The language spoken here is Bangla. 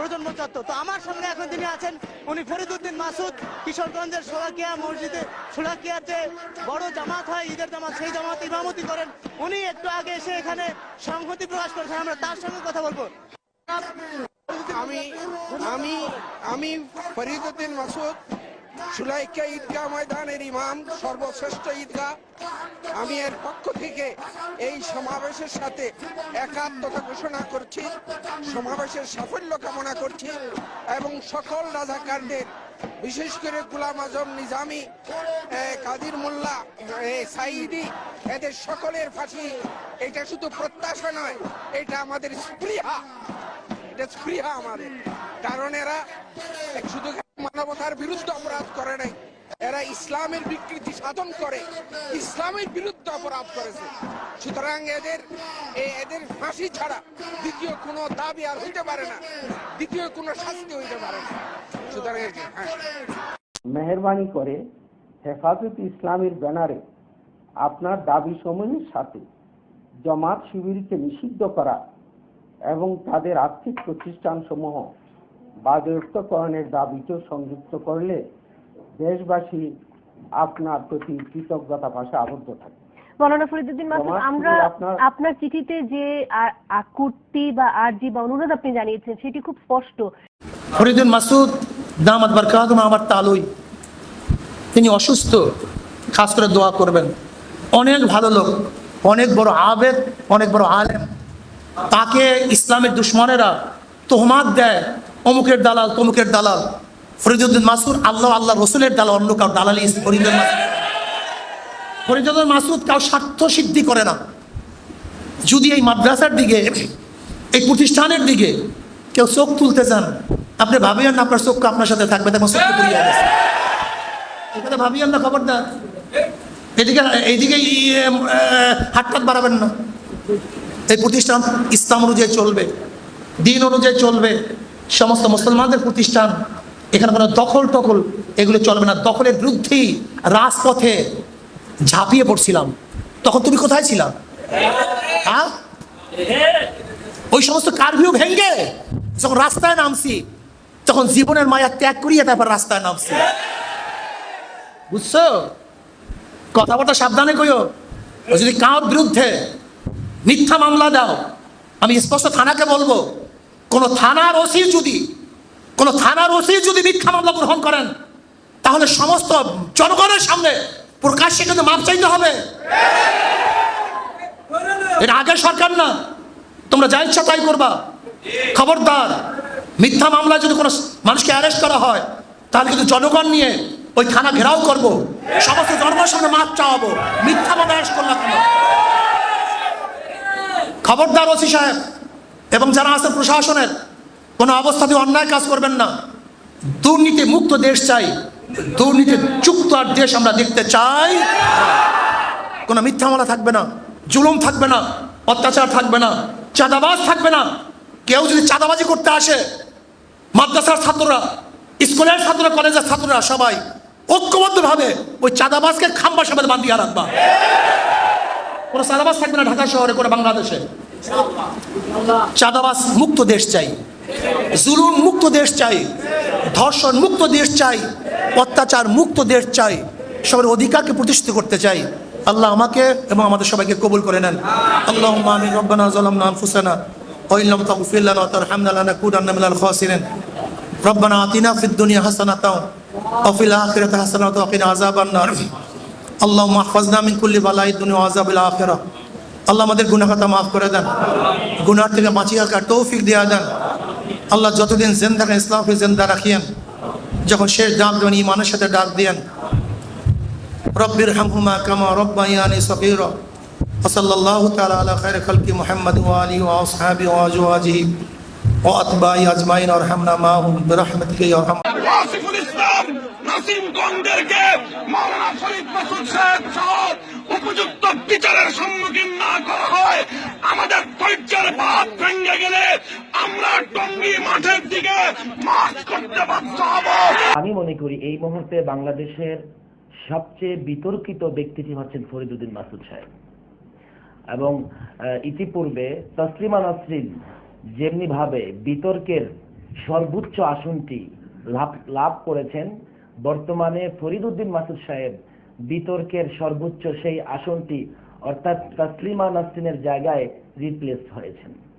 প্রজন্ম চত্বর তো আমার সামনে এখন তিনি আছেন, উনি ফরিদুদ্দিন মাসুদ, কিশোরগঞ্জের সোলাকিয়া মসজিদে সোলাকিয়ার যে বড় জামাত হয়, ঈদের জামাত, সেই জামাত ইমামতি করেন। উনি একটু আগে এসে এখানে সংহতি প্রকাশ করেছেন, আমরা তার সঙ্গে কথা বলব। আমি আমি আমি ফরিদুদ্দিন মাসুদ সুলাইকা ঈদগাহ ময়দানের ইমাম, সর্বশ্রেষ্ঠ ঈদগাহ। আমি এর পক্ষ থেকে এই সমাবেশের সাথে একাত্মতা ঘোষণা করছি, সমাবেশের সাফল্য কামনা করছি এবং সকল রাজাকারদের, বিশেষ করে গুলাম আজম নিজামি কাদির মোল্লা সাইদি এদের সকলের ফাঁসি, এটা শুধু প্রত্যাশা নয়, এটা আমাদের স্পৃহা। এটা স্পৃহা আমাদের। কারণ এরা শুধু মানবতার বিরুদ্ধে অপরাধ ইসলামের বিকৃতি সাধন করে, ইসলামের বিরুদ্ধে অপরাধ করেছে। সুতরাং এদের এদের ফাঁসি ছাড়া দ্বিতীয় কোনো দাবি আর হইতে পারে না। দ্বিতীয় কোনো শাস্তি হইতে পারে না। সুতরাং হ্যাঁ। মেহরবানি করে হেফাজত ইসলামের ব্যানারে আপনার দাবি সমূহের সাথে জমাত শিবিরকে নিষিদ্ধ করা এবং তাদের আর্থিক প্রতিষ্ঠানসমূহ বাজেয়াপ্তকরণের দাবিকেও সংযুক্ত করলে দেশবাসী আপনার প্রতি কৃতজ্ঞতা ভাষা আবদ্ধ থাকে। মৌলানা ফরিদুদ্দিন মাসুদ আমরা আপনার- চিঠিতে যে বা আরজি বা অনুরোধ আপনি জানিয়েছেন সেটি খুব স্পষ্ট। ফরিদুল মাসুদ দামাত বারকাতুম আমার তালুই। তিনি অসুস্থ খাস করে দোয়া করবেন। অনেক ভালো লোক অনেক বড় আবেদ অনেক বড় আলেম। তাকে ইসলামের দুশ্মনেরা তোহমাত দেয় অমুকের দালাল তমুকের দালাল। ফরিদুদ্দিন মাসুদ আল্লাহ আল্লাহ রসুলের দালাল অন্য কাউ দালালি ফরিদুল মাসুদ। ফরিদুদ্দিন মাসুদ কাউ স্বার্থ সিদ্ধি করে না। যদি এই মাদ্রাসার দিকে এই প্রতিষ্ঠানের দিকে কেউ চোখ তুলতে চান আপনি ভাবিয়েন না আপনার চোখ আপনার সাথে থাকবে তেমন চোখ পুড়িয়ে গেছে। এখানে ভাবিয়েন না খবরদার। এদিকে এইদিকে আহ, বাড়াবেন না। এই প্রতিষ্ঠান ইসলাম অনুযায়ী চলবে দিন অনুযায়ী চলবে সমস্ত মুসলমানদের প্রতিষ্ঠান এখানে কোনো দখল টখল এগুলো চলবে না। দখলের বিরুদ্ধেই রাজপথে ঝাঁপিয়ে পড়ছিলাম। তখন তুমি কোথায় ছিলা? হ্যাঁ? ওই সমস্ত কারভিউ ভেঙ্গে যখন রাস্তায় নামছি, তখন জীবনের মায়া ত্যাগ করিয়ে তারপর রাস্তায় নামছি। বুঝছ? কথাবার্তা সাবধানে কইও। যদি কার বিরুদ্ধে মিথ্যা মামলা দাও, আমি স্পষ্ট থানাকে বলব, কোন থানার ওসি যদি কোন থানার ওসি যদি মিথ্যা মামলা গ্রহণ করেন, তাহলে সমস্ত জনগণের সামনে প্রকাশ্যে কিন্তু মাপ চাইতে হবে। এটা আগের সরকার না, তোমরা যা ইচ্ছা তাই করবা। খবরদার, মিথ্যা মামলায় যদি কোনো মানুষকে অ্যারেস্ট করা হয়, তাহলে কিন্তু জনগণ নিয়ে ওই থানা ঘেরাও করব। সমস্ত জনগণের সামনে মাপ চাওয়াবো। মিথ্যা মামলা অ্যারেস্ট করলাম খবরদার ওসি সাহেব, এবং যারা আছেন প্রশাসনের কোনো অবস্থাতে অন্যায় কাজ করবেন না। দুর্নীতি মুক্ত দেশ চাই। দুর্নীতি যুক্ত আর দেশ আমরা দেখতে চাই। কোনো মিথ্যা মামলা থাকবে না, জুলুম থাকবে না, অত্যাচার থাকবে না, চাঁদাবাজ থাকবে না। কেউ যদি চাঁদাবাজি করতে আসে, মাদ্রাসার ছাত্ররা, স্কুলের ছাত্ররা, কলেজের ছাত্ররা সবাই ঐক্যবদ্ধভাবে ওই চাঁদাবাজকে খাম্বা সমেত বান্ধিয়া রাখবা। কোনো চাঁদাবাজ থাকবে না ঢাকা শহরে, কোনো বাংলাদেশে। চাঁদাবাজ মুক্ত দেশ চাই। জুলুম মুক্ত দেশ চাই, ধর্ষণ মুক্ত দেশ চাই, অত্যাচার মুক্ত দেশ চাই, সবার অধিকারকে প্রতিষ্ঠিত করতে চাই। আল্লাহ আমাকে এবং আমাদের সবাইকে কবুল করে নেন। আল্লাহ আমিন, রব্বানা জালামনা আনফুসানা, ওয়া ইল্লাম তাগফির লানা ওয়া তারহামনা লানাকুনান্না মিনাল খাসিরিন। রব্বানা আতিনা ফিদ দুনিয়া হাসানাতাও, ওয়া ফিল আখিরাতি হাসানাতাও, ওয়া কিনা আযাবান নার আল্লাহুম্মা আহফাজনা মিন কুল্লি বালাই দুনিয়া ওয়া আযাবিল আখিরাহ। আল্লাহ আমাদের গুনাহ খাতা মাফ করে দেন। গুনাহ থেকে বাঁচিয়ে রাখার তৌফিক দেয়া দেন। আল্লাহ যতদিন জেন্দাকে ইসলামকে জেন্দা রাখিয়েন, যখন শেষ ডাক দেবেন ইমানের সাথে ডাক দিয়েন রব্বির হামহুমা কামা রব্বাইয়ানি সকির ওসল্লাহ তালা আলা খায়ের খালকি মোহাম্মদ ওয়ালি ওয়াসহাবি ওয়াজওয়াজি ও আতবাই আজমাইন আর হামনা মাহুম, বিরহমতকে আর হাম গঙ্গেরকে মাওলানা শরীফ মাসুদ সাহেব সহ উপযুক্ত বিচারের সম্মুখীন না করা হয়। আমাদের ধৈর্যের বাদ ভেঙে গেলে আমরা টঙ্গী মাঠের দিকে মার্চ করতে বাধ্য হব। আমি মনে করি এই মুহূর্তে বাংলাদেশের সবচেয়ে বিতর্কিত ব্যক্তিটি হচ্ছেন ফরিদুদ্দিন মাসুদ সাহেব। এবং ইতিপূর্বে তসলিমা নাসরিন যেমনি ভাবে বিতর্কের সর্বোচ্চ আসনটি লাভ লাভ করেছেন বর্তমানে ফরিদুদ্দিন মাসুদ সাহেব বিতর্কের সর্বোচ্চ সেই আসনটি অর্থাৎ তাসলিমা নাসরিনের জায়গায় রিপ্লেস হয়েছেন।